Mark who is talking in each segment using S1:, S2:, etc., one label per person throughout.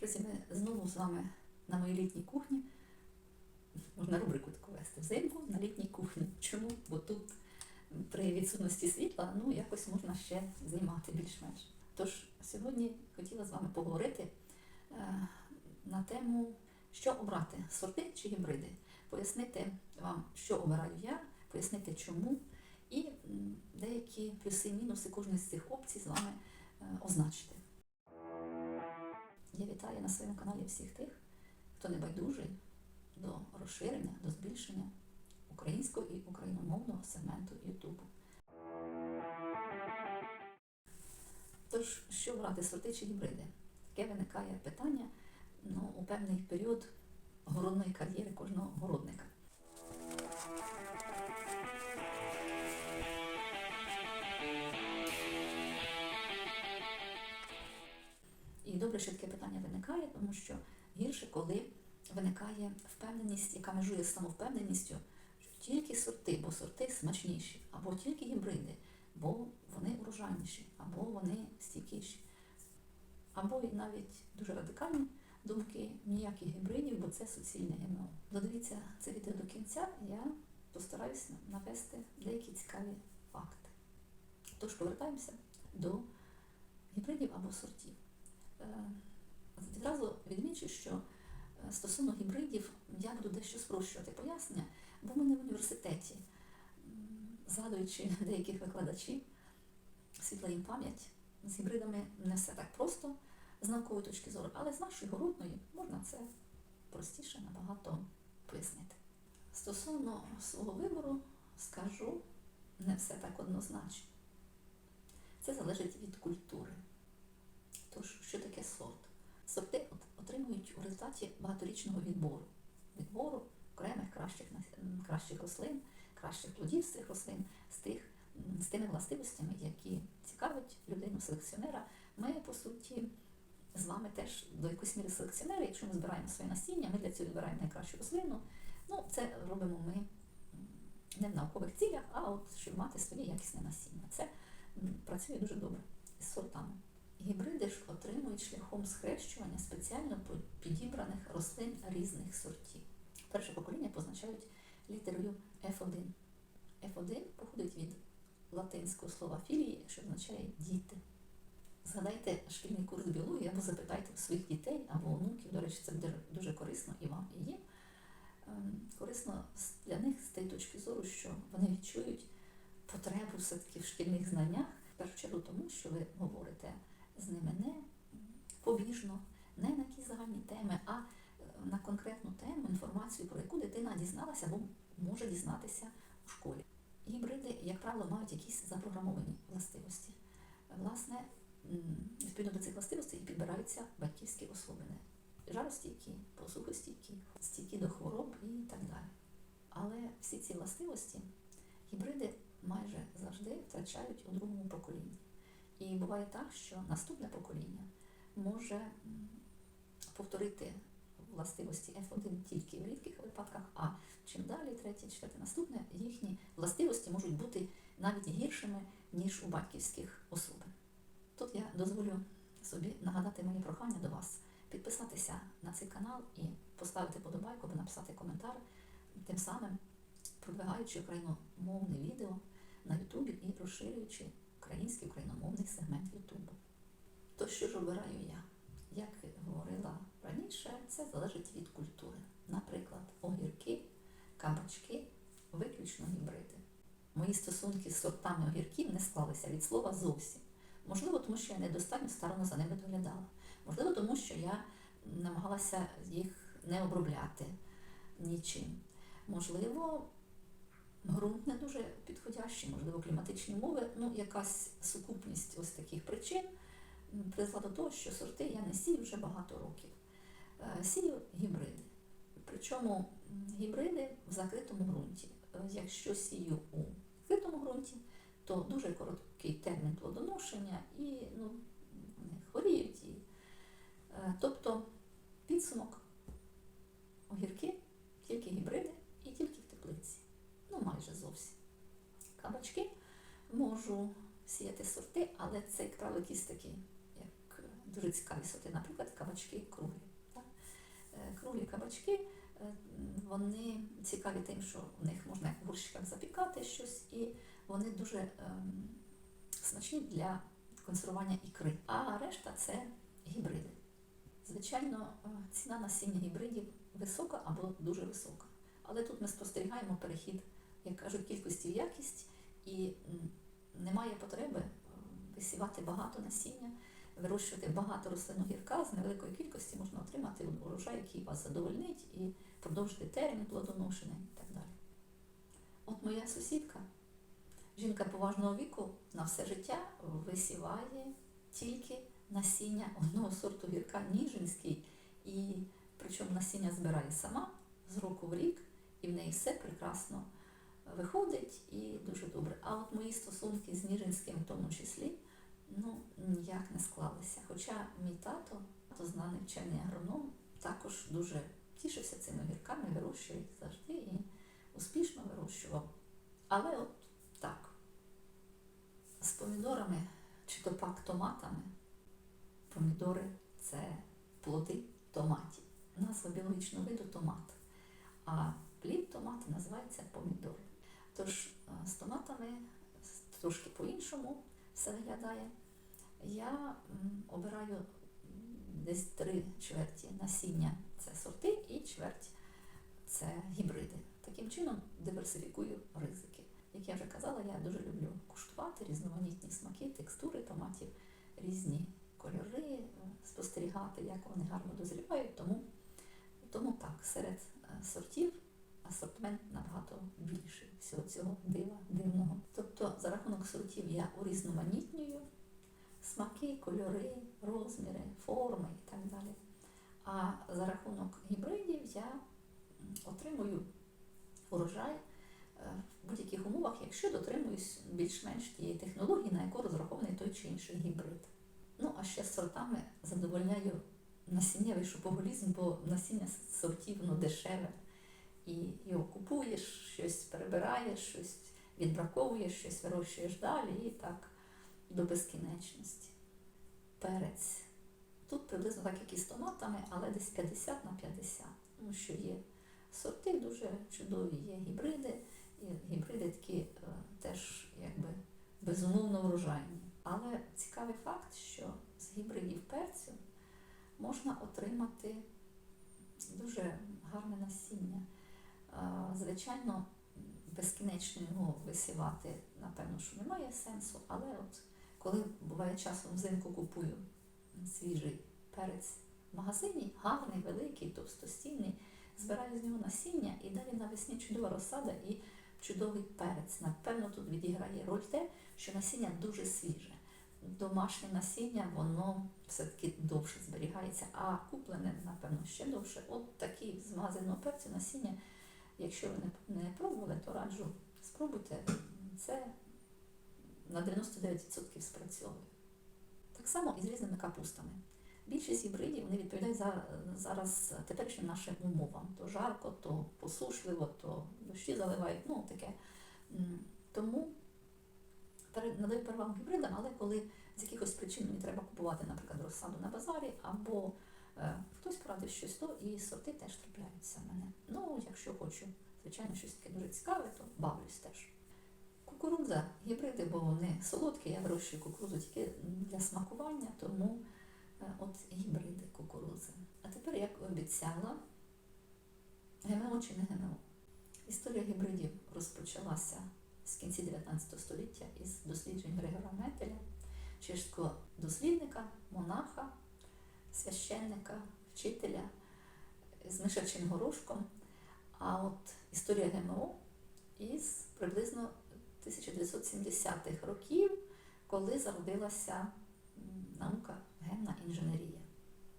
S1: Друзі, ми знову з вами на моїй літній кухні. Можна рубрику таку вести. Взимку на літній кухні. Чому? Бо тут при відсутності світла ну, якось можна ще знімати більш-менш. Тож сьогодні хотіла з вами поговорити е, на тему, що обрати сорти чи гібриди, пояснити вам, що обираю я, пояснити чому, і деякі плюси і мінуси кожної з цих опцій з вами е, означити. Я вітаю на своєму каналі всіх тих, хто не байдужий до розширення, до збільшення українського і україномовного сегменту Ютубу. Тож, що брати сорти чи гібриди? Таке виникає питання ну, у певний період городної кар'єри кожного городника. І добре, що таке питання виникає, тому що гірше, коли виникає впевненість, яка межує з самовпевненістю, що тільки сорти, бо сорти смачніші, або тільки гібриди, бо вони урожайніші, або вони стійкіші. Або навіть дуже радикальні думки, ніяких гібридів, бо це суцільне ГМО. Додивіться це відео до кінця, я постараюся навести деякі цікаві факти. Тож повертаємося до гібридів або сортів. Відразу відмічу, що е, стосовно гібридів я буду дещо спрощувати пояснення, бо ми не в університеті, згадуючи деяких викладачів, світла їм пам'ять, з гібридами не все так просто з наукової точки зору, але з нашої городної можна це простіше набагато пояснити. Стосовно свого вибору скажу не все так однозначно. Це залежить від культури. Тож, що таке сорт? Сорти отримують у результаті багаторічного відбору. Відбору окремих кращих, кращих рослин, кращих плодів з цих рослин, з, тих, з тими властивостями, які цікавить людину селекціонера. Ми, по суті, з вами теж до якоїсь міри селекціонери, якщо ми збираємо своє насіння, ми для цього вибираємо найкращу рослину. Ну, це робимо ми не в наукових цілях, а от щоб мати своє якісне насіння. Це працює дуже добре з сортами. Гібриди ж отримують шляхом схрещування спеціально підібраних рослин різних сортів. Перше покоління позначають літерою F1. F1 походить від латинського слова філії, що означає діти. Згадайте шкільний курс біології або запитайте своїх дітей або онуків, до речі, це буде дуже корисно і вам, і їм. Ем, Корисно для них з тієї точки зору, що вони відчують потребу все-таки в шкільних знаннях, в першу чергу тому, що ви говорите з ними не побіжно, не на якісь загальні теми, а е, на конкретну тему, інформацію, про яку дитина дізналася або може дізнатися у школі. Гібриди, як правило, мають якісь запрограмовані властивості. Власне, відповідно до цих властивостей підбираються батьківські особини. Жаростійкі, посухостійкі, стійкі до хвороб і так далі. Але всі ці властивості гібриди майже завжди втрачають у другому поколінні. І буває так, що наступне покоління може повторити властивості F1 тільки в рідких випадках, а чим далі, третє, четверте, наступне, їхні властивості можуть бути навіть гіршими, ніж у батьківських особин. Тут я дозволю собі нагадати моє прохання до вас підписатися на цей канал і поставити подобайку або написати коментар, тим самим продвигаючи україномовне відео на Ютубі і розширюючи український україномовний сегмент Ютубу. То що ж обираю я? Як говорила раніше, це залежить від культури. Наприклад, огірки, кабачки, виключно гібриди. Мої стосунки з сортами огірків не склалися від слова зовсім. Можливо, тому що я недостатньо старано за ними доглядала. Можливо, тому що я намагалася їх не обробляти нічим. Можливо, ґрунт не дуже підходящий, можливо, кліматичні умови, ну, якась сукупність ось таких причин призвела до того, що сорти я не сію вже багато років. Е, Сію гібриди. Причому гібриди в закритому ґрунті. Е, Якщо сію у відкритому ґрунті, то дуже короткий термін плодоношення і ну, хворіють. І, е, тобто підсумок огірки, тільки гібриди і тільки в теплиці. Ну, майже зовсім. Кабачки можу сіяти сорти, але це, як правило, такі, як дуже цікаві сорти, наприклад, кабачки круглі. Так? Е, Круглі кабачки, е, вони цікаві тим, що в них можна як в горщиках запікати щось, і вони дуже ем, смачні для консервування ікри. А решта це гібриди. Звичайно, е, ціна насіння гібридів висока або дуже висока. Але тут ми спостерігаємо перехід, як кажуть, кількості в якість, і немає потреби висівати багато насіння, вирощувати багато рослин гірка з невеликої кількості можна отримати урожай, який вас задовольнить, і продовжити термін плодоношення і так далі. От моя сусідка, жінка поважного віку, на все життя висіває тільки насіння одного сорту гірка Ніжинський, і причому насіння збирає сама з року в рік, і в неї все прекрасно виходить і дуже добре. А от мої стосунки з Ніжинським в тому числі ну, ніяк не склалися. Хоча мій тато, тато знаний вчений агроном, також дуже тішився цими гірками, вирощує завжди і успішно вирощував. Але от так, з помідорами чи то пак томатами, помідори це плоди томатів. Назва біологічного виду томат. А плід томата називається помідор. Тож е, з томатами трошки по-іншому все виглядає. Я обираю десь три чверті насіння це сорти і чверть це гібриди. Таким чином диверсифікую ризики. Як я вже казала, я дуже люблю куштувати різноманітні смаки, текстури томатів, різні кольори, е, спостерігати, як вони гарно дозрівають. Тому, так, серед е, сортів асортимент набагато більший всього цього дива дивного. За сортів я урізноманітнюю смаки, кольори, розміри, форми і так далі. А за рахунок гібридів я отримую урожай е, в будь-яких умовах, якщо дотримуюсь більш-менш тієї технології, на яку розрахований той чи інший гібрид. Ну, а ще з сортами задовольняю насіннєвий шопоголізм, бо насіння сортів воно дешеве. І його купуєш, щось перебираєш, щось відбраковуєш, щось вирощуєш далі і так до безкінечності. Перець. Тут приблизно так, як і з томатами, але десь 50 на 50. Тому що є сорти дуже чудові, є гібриди, і гібриди такі е, теж якби безумовно врожайні. Але цікавий факт, що з гібридів перцю можна отримати дуже гарне насіння. Е, Звичайно, безкінечно його висівати, напевно, що немає сенсу, але от коли буває часом взимку купую свіжий перець в магазині, гарний, великий, товстостійний, збираю з нього насіння і далі навесні чудова розсада і чудовий перець. Напевно, тут відіграє роль те, що насіння дуже свіже. Домашнє насіння, воно все-таки довше зберігається, а куплене, напевно, ще довше. От такі з магазинного перцю насіння, якщо ви не, не пробували, то раджу спробуйте. Це на 99% спрацьовує. Так само і з різними капустами. Більшість гібридів вони відповідають за, зараз теперішнім нашим умовам. То жарко, то посушливо, то дощі заливають, ну таке. Тому надаю перевагу гібридам, але коли з якихось причин мені треба купувати, наприклад, розсаду на базарі, або хтось порадив щось, то і сорти теж трапляються в мене. Ну, якщо хочу, звичайно, щось таке дуже цікаве, то бавлюсь теж. Кукурудза, гібриди, бо вони солодкі, я вирощую кукурудзу тільки для смакування, тому е, от гібриди кукурудзи. А тепер, як обіцяла, ГМО чи не ГМО. Історія гібридів розпочалася з кінці 19 століття із досліджень Григора Метеля, чешського дослідника, монаха, священника, вчителя з мишачим горошком. А от історія ГМО із приблизно 1970-х років, коли зародилася наука генна інженерія.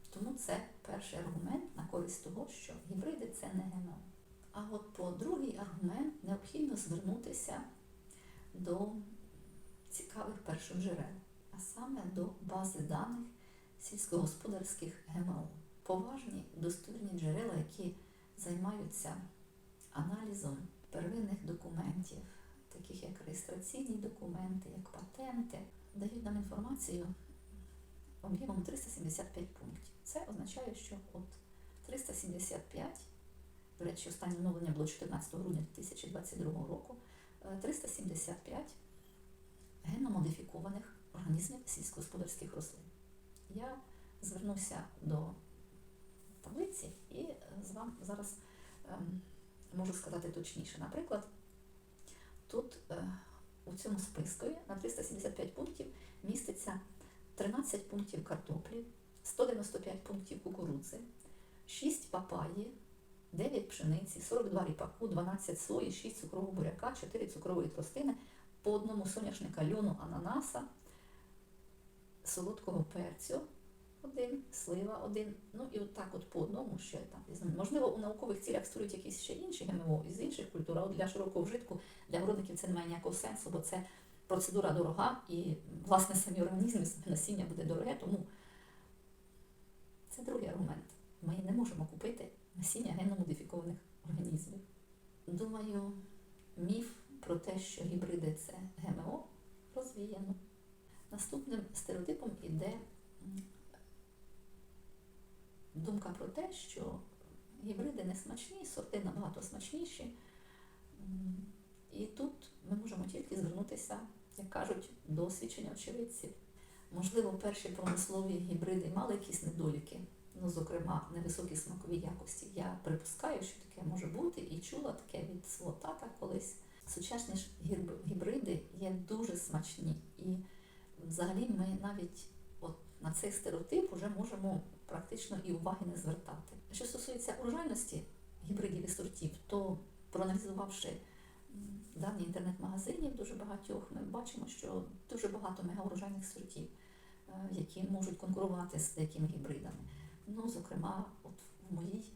S1: Тому це перший аргумент на користь того, що гібриди це не ГМО. А от по другий аргумент необхідно звернутися до цікавих перших джерел, а саме до бази даних сільськогосподарських ГМО. Поважні достовірні джерела, які займаються аналізом первинних документів, таких як реєстраційні документи, як патенти, дають нам інформацію об'ємом 375 пунктів. Це означає, що от 375, до речі, останнє оновлення було 14 грудня 2022 року, е, 375 генно-модифікованих організмів сільськогосподарських рослин. Я звернуся до таблиці і е, з вам зараз ем, можу сказати точніше. Наприклад, тут е, у цьому списку на 375 пунктів міститься 13 пунктів картоплі, 195 пунктів кукурудзи, 6 папаї, 9 пшениці, 42 ріпаку, 12 сої, 6 цукрового буряка, 4 цукрової тростини, по одному соняшника льону ананаса, солодкого перцю один, слива один. Ну і от так от по одному ще там. Можливо, у наукових цілях створюють якісь ще інші ГМО із інших культур, от для широкого вжитку, для городників це не має ніякого сенсу, бо це процедура дорога і, власне, самі організми, насіння буде дороге, тому це другий аргумент. Ми не можемо купити насіння генно-модифікованих організмів. Думаю, міф про те, що гібриди це ГМО, розвіяно. Наступним стереотипом іде думка про те, що гібриди не смачні, сорти набагато смачніші. І тут ми можемо тільки звернутися, як кажуть, до свідчення очевидців. Можливо, перші промислові гібриди мали якісь недоліки, ну, зокрема, невисокі смакові якості. Я припускаю, що таке може бути, і чула таке від свого тата колись. Сучасні ж гібриди є дуже смачні. І взагалі ми навіть от на цей стереотип вже можемо практично і уваги не звертати. Що стосується урожайності гібридів і сортів, то проаналізувавши дані інтернет-магазинів дуже багатьох, ми бачимо, що дуже багато мегаурожайних сортів, е, які можуть конкурувати з деякими гібридами. Ну, зокрема, от в моїй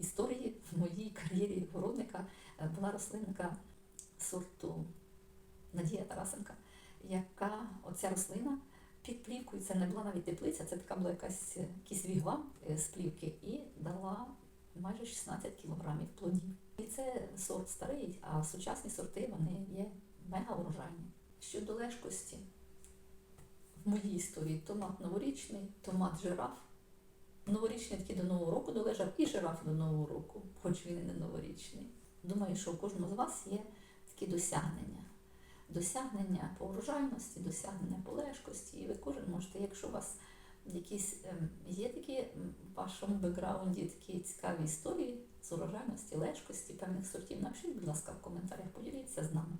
S1: історії, в моїй кар'єрі городника е, була рослинка сорту Надія Тарасенка, яка оця рослина під плівкою, це не була навіть теплиця, це така була якась якийсь вігвам е, з плівки і дала майже 16 кілограмів плодів. І це сорт старий, а сучасні сорти вони є мега урожайні. Щодо лежкості, в моїй історії томат новорічний, томат жираф. Новорічний такий до Нового року долежав і жираф до Нового року, хоч він і не новорічний. Думаю, що у кожного з вас є такі досягнення. Досягнення по досягнення по лежкості. І ви кожен можете, якщо у вас якісь ем, є такі в вашому бекграунді такі цікаві історії з урожайності, лежкості певних сортів, напишіть, будь ласка, в коментарях, поділіться з нами.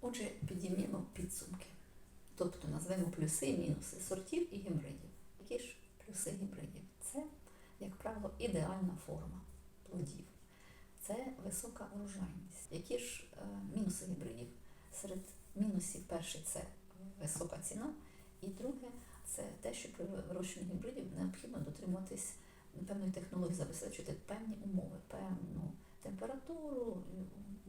S1: Отже, підіймімо підсумки. Тобто назвемо плюси і мінуси сортів і гібридів. Які ж плюси гібридів? Це, як правило, ідеальна форма плодів. Це висока урожайність. Які ж е, мінуси гібридів? Серед мінусів перший це висока ціна, і друге це те, що при вирощуванні гібридів необхідно дотримуватись певної технології, забезпечити певні умови, певну температуру,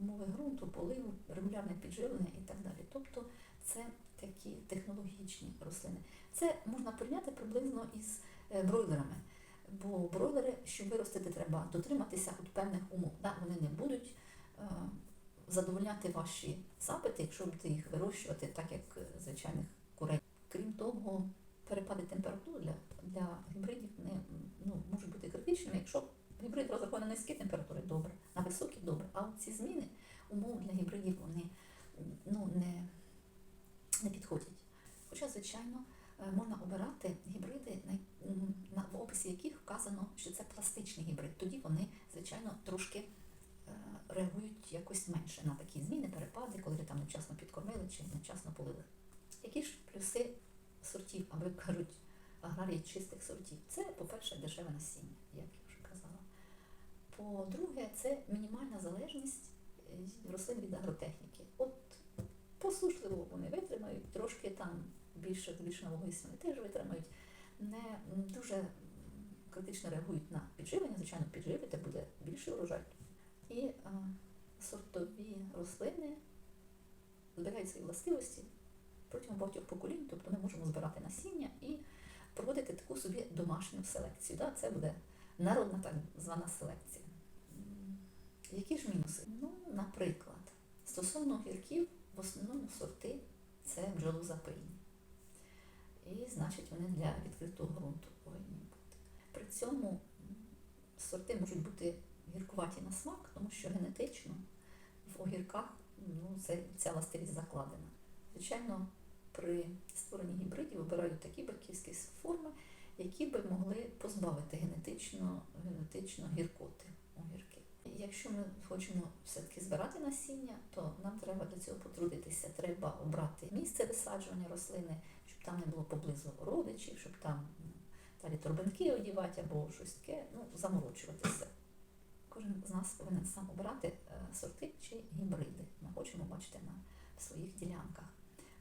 S1: умови ґрунту, поливу, регулярне підживлення і так далі. Тобто це такі технологічні рослини. Це можна порівняти приблизно із е, бройлерами. Бо бройлери, щоб виростити, треба дотриматися от певних умов. Да, вони не будуть е, задовольняти ваші запити, якщо будете їх вирощувати так, як е, звичайних курей. Крім того, перепади температур для, для гібридів не, ну, можуть бути критичними. Якщо гібрид розрахований на низькі температури, добре, на високі добре. А ці зміни умов для гібридів вони ну, не, не підходять. Хоча, звичайно, е, можна обирати гібриди, в описі яких вказано, що це пластичний гібрид. Тоді вони, звичайно, трошки реагують якось менше на такі зміни, перепади, коли ви там невчасно підкормили чи невчасно полили. Які ж плюси сортів, як кажуть аграрії чистих сортів? Це, по-перше, дешеве насіння, як я вже казала. По-друге, це мінімальна залежність е, рослин від агротехніки. От посушливо вони витримають, трошки там більше глішного вони теж витримають, не дуже критично реагують на підживлення, звичайно, підживити буде більший урожай. І сортові рослини зберігають свої властивості протягом багатьох поколінь, тобто ми можемо збирати насіння і проводити таку собі домашню селекцію. Да? Це буде народна так звана селекція. Які ж мінуси? Ну, наприклад, стосовно огірків, в основному сорти це бджолозапильні. і значить вони для відкритого ґрунту повинні бути. При цьому сорти можуть бути гіркуваті на смак, тому що генетично в огірках ну, це, ця властивість закладена. Звичайно, при створенні гібридів обирають такі батьківські форми, які би могли позбавити генетично, генетично гіркоти огірки. Якщо ми хочемо все-таки збирати насіння, то нам треба для цього потрудитися. Треба обрати місце висаджування рослини, щоб там не було поблизу родичів, щоб там далі торбинки одівати або щось таке, ну, заморочуватися. Кожен з нас повинен сам обирати е, сорти чи гібриди. Ми хочемо бачити на своїх ділянках.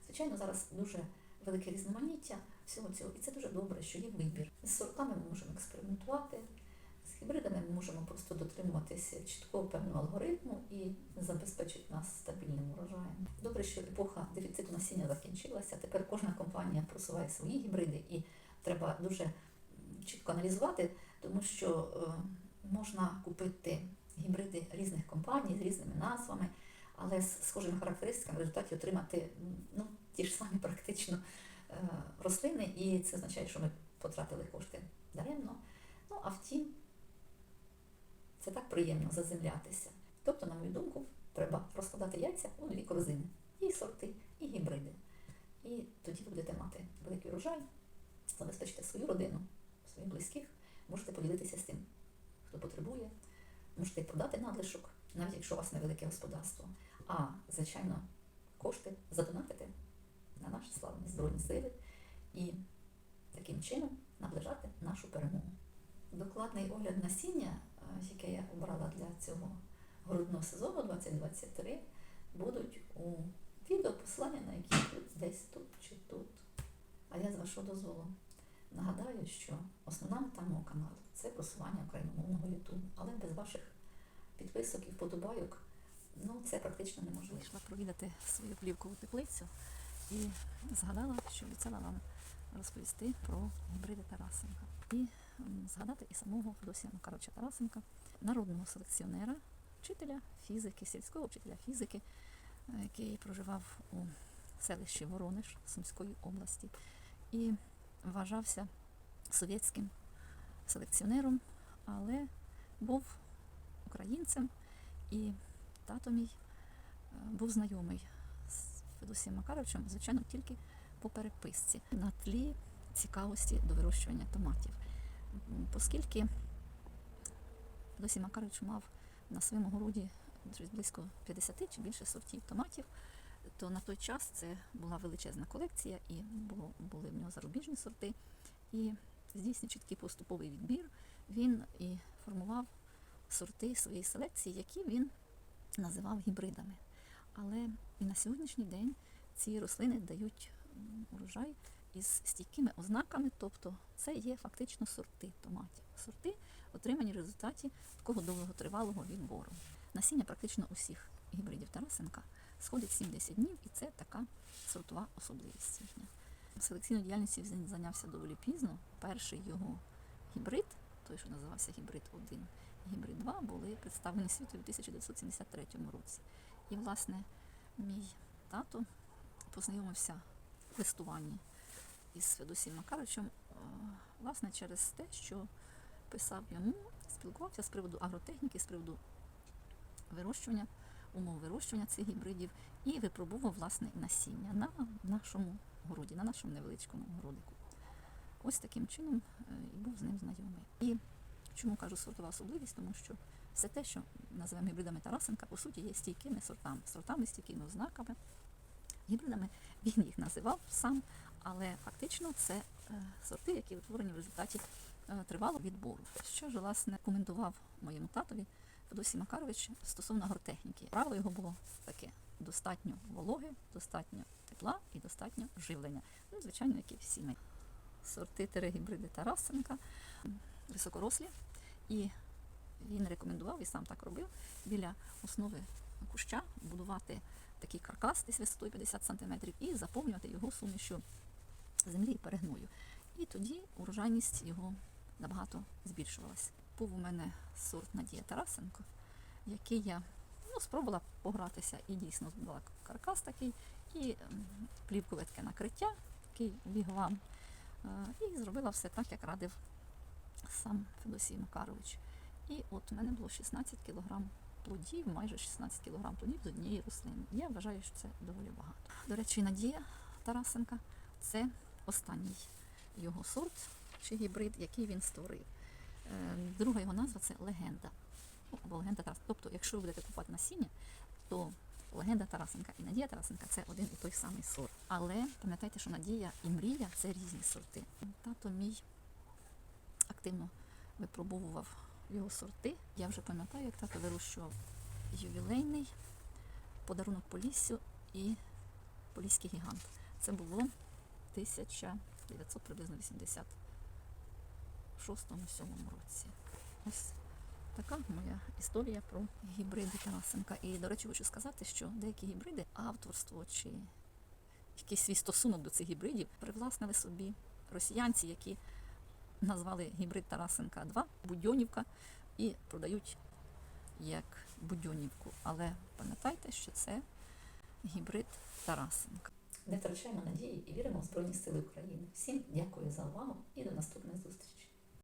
S1: Звичайно, зараз дуже велике різноманіття всього цього, і це дуже добре, що є вибір. З сортами ми можемо експериментувати, з гібридами ми можемо просто дотримуватися чіткого певного алгоритму і забезпечить нас стабільним урожаєм. Добре, що епоха дефіциту насіння закінчилася. Тепер кожна компанія просуває свої гібриди, і треба дуже чітко аналізувати, тому що е, можна купити гібриди різних компаній з різними назвами, але з схожими характеристиками в результаті отримати ну, ті ж самі практично е, рослини, і це означає, що ми потратили кошти даремно. Ну а втім, це так приємно заземлятися. Тобто, на мою думку, треба розкладати яйця у дві корзини. І сорти, і гібриди. І тоді будете мати великий урожай, забезпечите свою родину, своїх близьких, можете поділитися з тим, хто потребує, можете продати надлишок, навіть якщо у вас невелике господарство. А, звичайно, кошти задонатити на наші славні Збройні Сили і таким чином наближати нашу перемогу. Докладний огляд насіння, е, яке я обрала для цього грудного сезону 2023, будуть у відео посилання, на які тут, десь тут чи тут. А я з вашого дозволу нагадаю, що основна мета мого каналу це просування україномовного YouTube, але без ваших підписок і вподобайок ну, це практично неможливо.
S2: Вийшла провідати свою плівкову теплицю і згадала, що обіцяла вам розповісти про гібриди Тарасенка. І згадати і самого Федосія Макаровича Тарасенка, народного селекціонера, вчителя фізики, сільського вчителя фізики, е, який проживав у селищі Воронеж Сумської області і вважався совєтським селекціонером, але був українцем і тато мій е, був знайомий з Федосієм Макаровичем, звичайно, тільки по переписці на тлі цікавості до вирощування томатів. Оскільки Федосій Макарович мав на своєму городі близько 50 чи більше сортів томатів, то на той час це була величезна колекція і було, були в нього зарубіжні сорти. І здійснюючи чіткий поступовий відбір, він і формував сорти своєї селекції, які він називав гібридами. Але і на сьогоднішній день ці рослини дають урожай із стійкими ознаками, тобто це є фактично сорти томатів. Сорти, отримані в результаті такого довготривалого відбору. Насіння практично усіх гібридів Тарасенка сходить 70 днів, і це така сортова особливість їхня. Селекційною діяльністю він зайнявся доволі пізно. Перший його гібрид, той, що називався гібрид 1, і гібрид 2, були представлені світу у 1973 році. І, власне, мій тато познайомився в листуванні із Федосієм Макаровичем, е, власне, через те, що писав йому, спілкувався з приводу агротехніки, з приводу вирощування, умов вирощування цих гібридів і випробував власне насіння на нашому городі, на нашому невеличкому городику. Ось таким чином е, і був з ним знайомий. І чому кажу сортова особливість? Тому що все те, що називаємо гібридами Тарасенка, по суті, є стійкими сортами, сортами, стійкими ознаками. Гібридами він їх називав сам, але фактично це е, сорти, які утворені в результаті е, тривалого відбору. Що ж, власне, коментував моєму татові Федосій Макарович стосовно агротехніки. Право його було таке: достатньо вологи, достатньо тепла і достатньо живлення. Ну, звичайно, як і всі ми. Сорти гібриди Тарасенка високорослі, і він рекомендував і сам так робив біля основи куща будувати такий каркас десь висотою 50 см і заповнювати його сумішю землі і перегною. І тоді урожайність його набагато збільшувалася. Був у мене сорт Надія Тарасенко, який я ну, спробувала погратися і дійсно була каркас такий, і таке накриття, такий вігвам. Е, І зробила все так, як радив сам Федосій Макарович. І от у мене було 16 кілограм плодів, майже 16 кілограм плодів з однієї рослини. Я вважаю, що це доволі багато. До речі, Надія Тарасенка це останній його сорт чи гібрид, який він створив. Е, Друга його назва це легенда. Або легенда Тарасенка. Тобто, якщо ви будете купувати насіння, то легенда Тарасенка і Надія Тарасенка це один і той самий сорт. Але пам'ятайте, що Надія і Мрія це різні сорти. Тато мій активно випробовував його сорти. Я вже пам'ятаю, як тато вирощував ювілейний подарунок Поліссю і Поліський гігант. Це було 1900 приблизно 86-7 році. Ось така моя історія про гібриди Тарасенка. І, до речі, хочу сказати, що деякі гібриди, авторство чи якийсь свій стосунок до цих гібридів привласнили собі росіянці, які назвали гібрид Тарасенка 2 Будьонівка і продають як Будьонівку. Але пам'ятайте, що це гібрид Тарасенка.
S1: Не втрачаємо надії і віримо в Збройні Сили України. Всім дякую за увагу і до наступних зустрічей.